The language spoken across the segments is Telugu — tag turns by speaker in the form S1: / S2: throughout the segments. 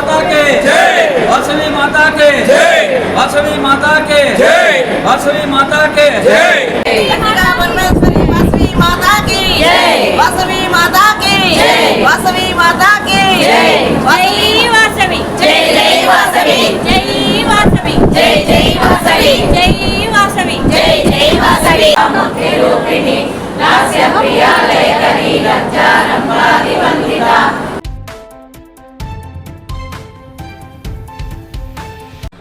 S1: माता के। जय। वासवी माता के। जय। वासवी माता के। जय। वासवी माता के। जय।
S2: वासवी माता की। जय वासवी माता की। जय वासवी माता की। जय जय वासवी। जय
S3: जय वासवी।
S2: जय वासवी। जय
S3: जय वासवी।
S2: जय वासवी। जय जय वासवी। हम तेरो प्रिय दास्य प्रिया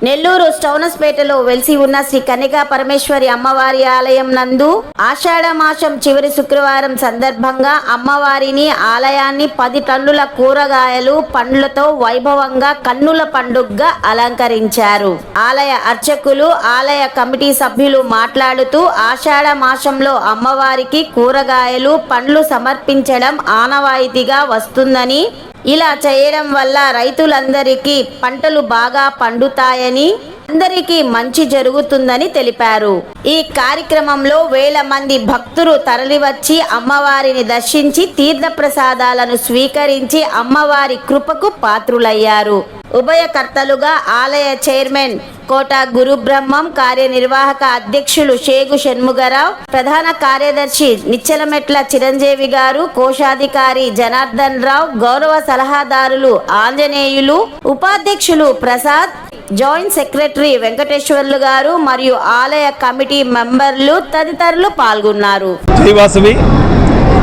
S4: నెల్లూరు స్టౌనస్పేటలో వెలిసి ఉన్న శ్రీ కన్యకా పరమేశ్వరి అమ్మవారి ఆలయం నందు ఆషాఢ మాసం చివరి శుక్రవారం సందర్భంగా అమ్మవారిని ఆలయాన్ని పది టన్నుల కూరగాయలు పండ్లతో వైభవంగా కన్నుల పండుగగా అలంకరించారు. ఆలయ అర్చకులు ఆలయ కమిటీ సభ్యులు మాట్లాడుతూ ఆషాఢ మాసంలో అమ్మవారికి కూరగాయలు పండ్లు సమర్పించడం ఆనవాయితీగా వస్తుందని ఇలా చేయడం వల్ల రైతులందరికీ పంటలు బాగా పండుతాయని అందరికీ మంచి జరుగుతుందని తెలిపారు. ఈ కార్యక్రమంలో వేల మంది భక్తులు తరలివచ్చి అమ్మవారిని దర్శించి తీర్థ ప్రసాదాలను స్వీకరించి అమ్మవారి కృపకు పాత్రులయ్యారు. ఉభయకర్తలుగా ఆలయ చైర్మన్ కోట గురుబ్రహ్మం కార్యనిర్వాహక అధ్యక్షులు షేగు షణ్ముగరావు ప్రధాన కార్యదర్శి నిచ్చెలమెట్ల చిరంజీవి గారు కోశాధికారి జనార్దన్ రావు గౌరవ సలహాదారులు ఆంజనేయులు ఉపాధ్యక్షులు ప్రసాద్ జాయింట్ సెక్రటరీ వెంకటేశ్వర్లు గారు మరియు ఆలయ కమిటీ మెంబర్లు తదితరులు పాల్గొన్నారు.
S5: శ్రీవాసవి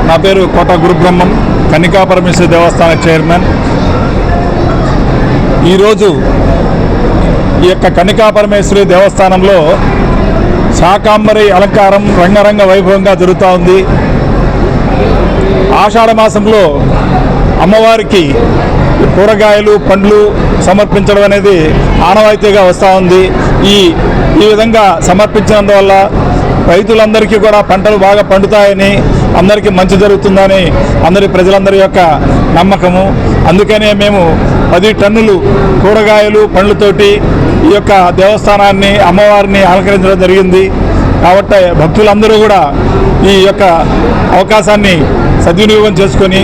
S5: నా పేరు కోట గురుబ్రహ్మం కనికా పరమేశ్వర దేవస్థాన చైర్మన్. ఈరోజు ఈ యొక్క కనికా పరమేశ్వరి దేవస్థానంలో శాకాంబరి అలంకారం రంగరంగ వైభవంగా జరుగుతూ ఉంది. ఆషాఢ మాసంలో అమ్మవారికి కూరగాయలు పండ్లు సమర్పించడం అనేది ఆనవాయితీగా వస్తూ ఉంది. ఈ ఈ విధంగా సమర్పించినందువల్ల రైతులందరికీ కూడా పంటలు బాగా పండుతాయని అందరికీ మంచి జరుగుతుందని అందరి ప్రజలందరి యొక్క నమ్మకము. అందుకనే మేము పది టన్నులు కూరగాయలు పండ్లతోటి ఈ యొక్క దేవస్థానాన్ని అమ్మవారిని అలంకరించడం జరిగింది. కాబట్టి భక్తులందరూ కూడా ఈ యొక్క అవకాశాన్ని సద్వినియోగం చేసుకొని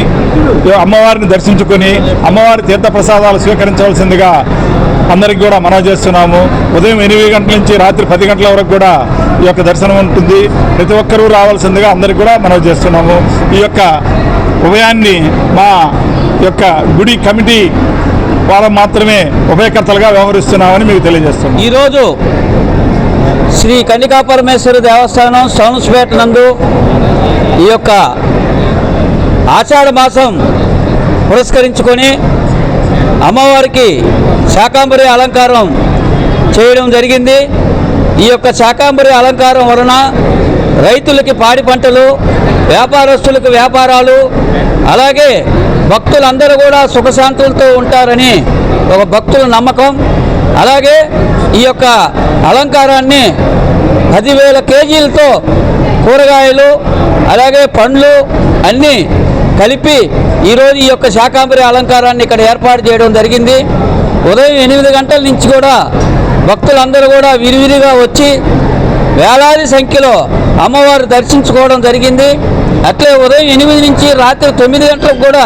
S5: అమ్మవారిని దర్శించుకొని అమ్మవారి తీర్థప్రసాదాలు స్వీకరించవలసిందిగా అందరికీ కూడా మనవి చేస్తున్నాము. ఉదయం ఎనిమిది గంటల నుంచి రాత్రి పది గంటల వరకు కూడా ఈ యొక్క దర్శనం ఉంటుంది. ప్రతి ఒక్కరూ రావాల్సిందిగా అందరికీ కూడా మనవి చేస్తున్నాము. ఈ యొక్క ఉభయాన్ని మా యొక్క గుడి కమిటీ వారు మాత్రమే ఉభయకర్తలుగా వ్యవహరిస్తున్నామని మీకు తెలియజేస్తున్నాం
S1: ఈరోజు శ్రీ కన్నికా పరమేశ్వరి దేవస్థానం సౌన్స్పేట నందు ఈ యొక్క ఆషాఢ మాసం పురస్కరించుకొని అమ్మవారికి శాకాంబరి అలంకారం చేయడం జరిగింది. ఈ యొక్క శాకాంబరి అలంకారం వలన రైతులకి పాడి పంటలు వ్యాపారస్తులకు వ్యాపారాలు అలాగే భక్తులందరూ కూడా సుఖశాంతులతో ఉంటారని ఒక భక్తుల నమ్మకం. అలాగే ఈ యొక్క అలంకారాన్ని పదివేల కేజీలతో కూరగాయలు అలాగే పండ్లు అన్నీ కలిపి ఈరోజు ఈ యొక్క శాకాంబరి అలంకారాన్ని ఇక్కడ ఏర్పాటు చేయడం జరిగింది. ఉదయం ఎనిమిది గంటల నుంచి కూడా భక్తులందరూ కూడా విరివిరిగా వచ్చి వేలాది సంఖ్యలో అమ్మవారు దర్శించుకోవడం జరిగింది. అట్లే ఉదయం ఎనిమిది నుంచి రాత్రి తొమ్మిది గంటలకు కూడా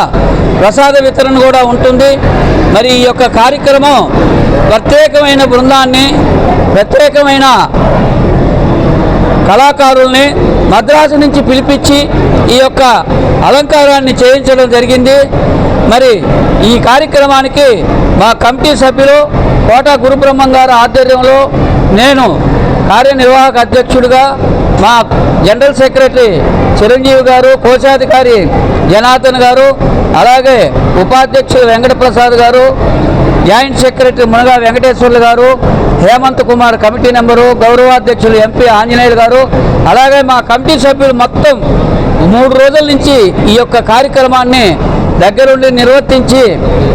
S1: ప్రసాద వితరణ కూడా ఉంటుంది. మరి ఈ యొక్క కార్యక్రమం ప్రత్యేకమైన బృందాన్ని ప్రత్యేకమైన కళాకారుల్ని మద్రాసు నుంచి పిలిపించి ఈ యొక్క అలంకారాన్ని చేయించడం జరిగింది. మరి ఈ కార్యక్రమానికి మా కమిటీ సభ్యులు కోట గురుబ్రహ్మం గారి ఆధ్వర్యంలో నేను కార్యనిర్వాహక అధ్యక్షుడిగా మా జనరల్ సెక్రటరీ చిరంజీవి గారు కోశాధికారి జనార్దన్ గారు అలాగే ఉపాధ్యక్షులు వెంకటప్రసాద్ గారు joint secretary Munaga Venkateswarlu garu Hemanth Kumar committee number గౌరవాధ్యక్షులు MP Anjaneyulu గారు అలాగే మా కమిటీ సభ్యులు మొత్తం మూడు రోజుల నుంచి ఈ యొక్క కార్యక్రమాన్ని దగ్గరుండి నిర్వర్తించి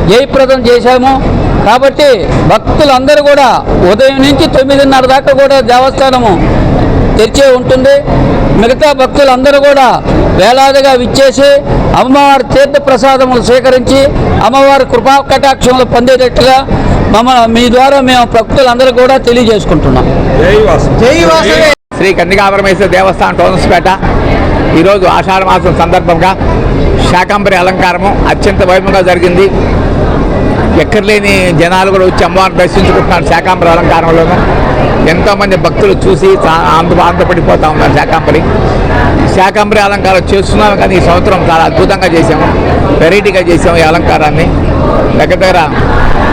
S1: జయప్రదం చేశాము. కాబట్టి భక్తులందరూ కూడా ఉదయం నుంచి తొమ్మిదిన్నర దాకా కూడా దేవస్థానము తెరిచే ఉంటుంది. మిగతా భక్తులందరూ కూడా వేలాదిగా విచ్చేసి అమ్మవారి తీర్థ ప్రసాదములు స్వీకరించి అమ్మవారి కృపా కటాక్షములు పొందేటట్టుగా మమ్మ మీ ద్వారా మేము భక్తులందరూ కూడా తెలియజేసుకుంటున్నాం.
S6: శ్రీ కన్నికాపరమేశ్వర దేవస్థానం టోన్స్పేట ఈరోజు ఆషాఢ మాసం సందర్భంగా శాకంబరి అలంకారము అత్యంత వైభవంగా జరిగింది. ఎక్కర్లేని జనాలు కూడా వచ్చి అమ్మవారిని దర్శించుకుంటున్నారు శాకాంబరి అలంకారంలోనూ ఎంతోమంది భక్తులు చూసి ఆంధ్ర ఆంధ్రపడిపోతూ ఉన్నారు శాకాంబరి. శాకాంబరి అలంకారం చేస్తున్నాం కానీ ఈ సంవత్సరం చాలా అద్భుతంగా చేసాము వెరైటీగా చేసాము ఈ అలంకారాన్ని. దగ్గర దగ్గర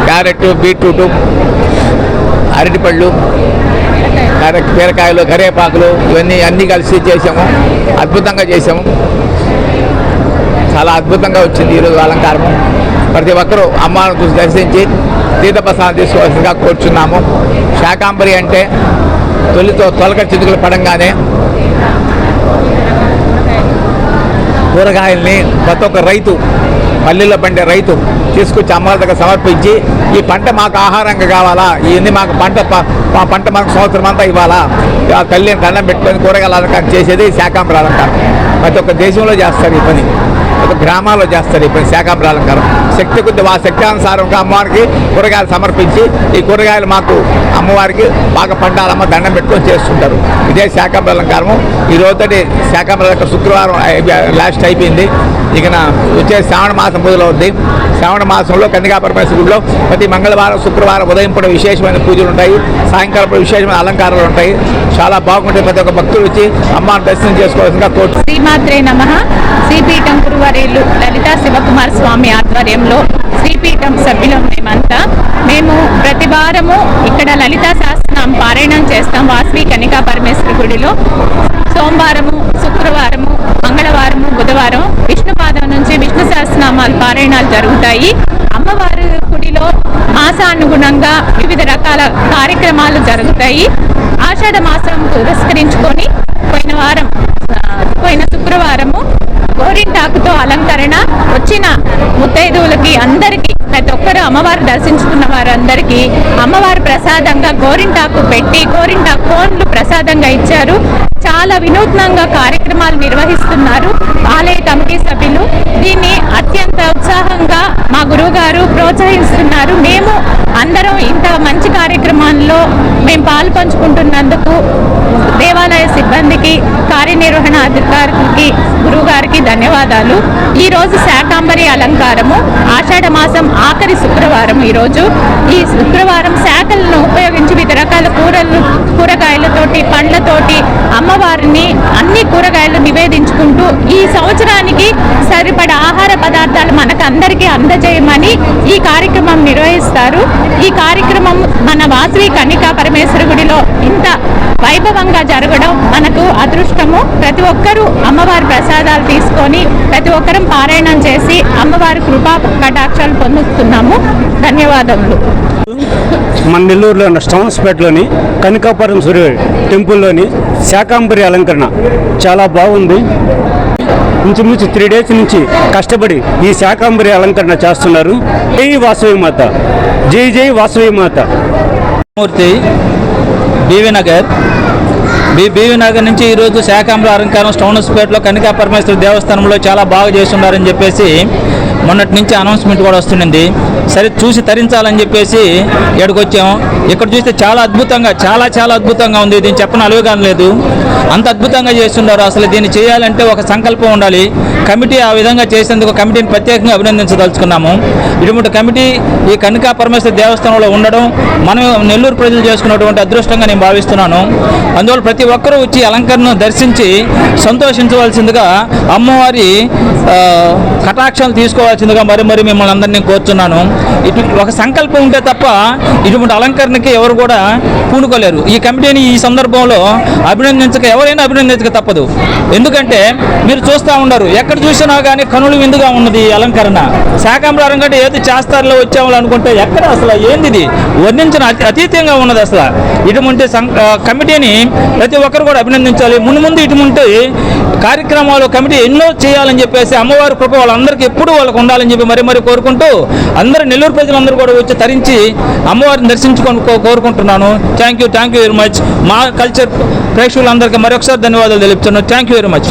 S6: క్యారెట్ బీట్రూటు అరటిపళ్ళు కర- బీరకాయలు కరివేపాకులు ఇవన్నీ అన్నీ కలిసి చేసాము అద్భుతంగా చేసాము చాలా అద్భుతంగా వచ్చింది ఈరోజు అలంకారం. ప్రతి ఒక్కరూ అమ్మను దర్శించి తీర్థప్రసాదం తీసుకోవాల్సిందిగా కోరుచున్నాము. శాకాంబరి అంటే తొలితో తొలక చితుకులు పడంగానే కూరగాయల్ని ప్రతి ఒక్క రైతు పల్లెల్లో పండే రైతు తీసుకొచ్చి అమ్మవారి దగ్గర సమర్పించి ఈ పంట మాకు ఆహారంగా కావాలా? ఇవన్నీ మాకు పంట ప- మా పంట మాకు సంవత్సరం అంతా ఇవ్వాలా? ఆ తల్లిని దండం పెట్టుకొని కూరగాయల అలంకారం చేసేది శాకాంబర అలంకారం. ప్రతి ఒక్క దేశంలో చేస్తారు ఈ పని. గ్రామాల్లో చేస్తారు. ఈ పని శక్తి కొద్ది ఆ శక్తి అనుసారంగా అమ్మవారికి కూరగాయలు సమర్పించి ఈ కూరగాయలు మాకు అమ్మవారికి బాగా పండాలమ్మ దండం పెట్టుకొని చేస్తుంటారు. ఇదే శాకాంబర ఈ రోజుతోటి శాకాంబర శుక్రవారం లాస్ట్ అయిపోయింది. ఇక వచ్చే శ్రావణ మాసం మొదలవుద్ది. శ్రావణ మాసంలో కన్నికా పరమేశ్వర గుడిలో ప్రతి మంగళవారం శుక్రవారం ఉదయం పూట విశేషమైన పూజలు ఉంటాయి. సాయంకాలం పూట విశేషమైన అలంకారాలు ఉంటాయి. చాలా బాగుంటాయి. ప్రతి ఒక్క భక్తులు వచ్చి అమ్మని దర్శనం చేసుకోవాల్సిందిగా కోరుతున్నాను
S7: శ్రీమాత్రే నమ. శ్రీపీఠం గురువరేలు లలితా శివకుమార్ స్వామి ఆధ్వర్యంలో శ్రీపీఠం సభ్యులం మేమంతా. మేము ప్రతి వారము ఇక్కడ లలితా శాస్త్రం పారాయణం చేస్తాం వాసవి కనికా పరమేశ్వర గుడిలో. సోమవారము శుక్రవారము మంగళవారము బుధవారం విష్ణుపాదం నుంచి విష్ణు సహస్రనామాలు పారాయణాలు జరుగుతాయి. అమ్మవారి గుడిలో మాసానుగుణంగా వివిధ రకాల కార్యక్రమాలు జరుగుతాయి. ఆషాఢ మాసం పురస్కరి పోయిన వారం ఆ, పోయిన శుక్రవారము గోరింటాకుతో అలంకరణ వచ్చిన ముత్తైదువులకి అందరికీ ప్రతి ఒక్కరు అమ్మవారు దర్శించుకున్న వారందరికీ అమ్మవారి ప్రసాదంగా గోరింటాకు పెట్టి గోరింటాకు కోన్లు ప్రసాదంగా ఇచ్చారు. చాలా వినూత్నంగా కార్యక్రమాలు నిర్వహిస్తున్నారు ఆలయ కమిటీ సభ్యులు. దీన్ని అత్యంత ఉత్సాహంగా మా గురువు గారు ప్రోత్సహిస్తున్నారు. మేము అందరం ఇంత మంచి కార్యక్రమాల్లో మేము పాలు పంచుకుంటున్నందుకు దేవాలయ సిబ్బందికి కార్యనిర్వహణ అధికారికి గురువుగారికి ధన్యవాదాలు. ఈ రోజు శాకాంబరి అలంకారము ఆషాఢ మాసం ఆఖరి శుక్రవారం ఈ రోజు ఈ శుక్రవారం శాఖలను ఉపయోగించి వివిధ రకాల కూరలు కూరగాయలతోటి పండ్లతోటి అమ్మవారిని అన్ని కూరగాయలు నివేదించుకుంటూ ఈ సంవత్సరానికి సరిపడ ఆహార పదార్థాలు మనకు అందరికీ అందజేయమని ఈ కార్యక్రమం నిర్వహిస్తారు. ఈ కార్యక్రమం మన వాసవి కన్నికా పరమేశ్వర గుడిలో ఇంత వైభవంగా జరగడం మనకు అదృష్టము. ప్రతి ఒక్కరూ అమ్మవారి ప్రసాదాలు తీసుకొని ప్రతి ఒక్కరం పారాయణం చేసి అమ్మవారి కృపా కటాక్షాలు పొందుతున్నాము. ధన్యవాదములు.
S8: మన నెల్లూరులో ఉన్న స్టౌన్స్పేటలోని కనకాపరమేశ్వరి టెంపుల్లోని శాకాంబరి అలంకరణ చాలా బాగుంది. ఇంచుమించు త్రీ డేస్ నుంచి కష్టపడి ఈ శాకాంబరి అలంకరణ చేస్తున్నారు. జై వాసవి మాత. జై జై వాసవి మాత.
S9: మూర్తి బీవీ నగర్ బీ నగర్ నుంచి ఈరోజు శాకాంబర అలంకారం స్టోనస్పేటలో కనికా పరమేశ్వర దేవస్థానంలో చాలా బాగా చేస్తున్నారని చెప్పేసి మొన్నటి నుంచి అనౌన్స్మెంట్ కూడా వస్తుండింది. సరే చూసి తరించాలని చెప్పేసి ఇక్కడికి వచ్చాం ఇక్కడ చూస్తే చాలా అద్భుతంగా చాలా చాలా అద్భుతంగా ఉంది. దీన్ని చెప్పని అలుగుగాని లేదు. అంత అద్భుతంగా చేస్తున్నారు. అసలు దీన్ని చేయాలంటే ఒక సంకల్పం ఉండాలి. కమిటీ ఆ విధంగా చేసేందుకు కమిటీని ప్రత్యేకంగా అభినందించదలుచుకున్నాము. ఇటువంటి కమిటీ ఈ కనికా పరమేశ్వర దేవస్థానంలో ఉండడం మనం నెల్లూరు ప్రజలు చేసుకున్నటువంటి అదృష్టంగా నేను భావిస్తున్నాను. అందువల్ల ప్రతి ఒక్కరూ వచ్చి అలంకరణను దర్శించి సంతోషించవలసిందిగా అమ్మవారి కటాక్షాలు తీసుకోవాల్సిందిగా మరి మరి మిమ్మల్ని అందరినీ కోరుతున్నాను ఇటు ఒక సంకల్పం ఉంటే తప్ప ఇటువంటి అలంకరణకి ఎవరు కూడా పూనుకోలేరు. ఈ కమిటీని ఈ సందర్భంలో అభినందించక ఎవరైనా అభినందించక తప్పదు. ఎందుకంటే మీరు చూస్తూ ఉండరు ఎక్కడ చూసినా కానీ కనులు విందుగా ఉన్నది ఈ అలంకరణ. శాకాంబరం కంటే ఏది చేస్తారులో వచ్చాము అనుకుంటే ఎక్కడ అసలు ఏంది ఇది వర్ణించిన అతి అతీతంగా ఉన్నది అసలు. ఇటువంటి సం- కమిటీని ప్రతి ఒక్కరు కూడా అభినందించాలి. ముందు ముందు ఇటువంటి కార్యక్రమాలు కమిటీ ఎన్నో చేయాలని చెప్పేసి అమ్మవారి కృప వాళ్ళందరికీ ఎప్పుడు వాళ్ళకు ఉండాలని చెప్పి మరి మరి కోరుకుంటూ అందరూ నెల్లూరు ప్రజలందరూ కూడా వచ్చి తరించి అమ్మవారిని దర్శించుకొని కోరుకుంటున్నాను. Thank you thank you very much మా కల్చర్ ప్రేక్షకులందరికీ మరొకసారి ధన్యవాదాలు తెలుపుతున్నాను. Thank you very much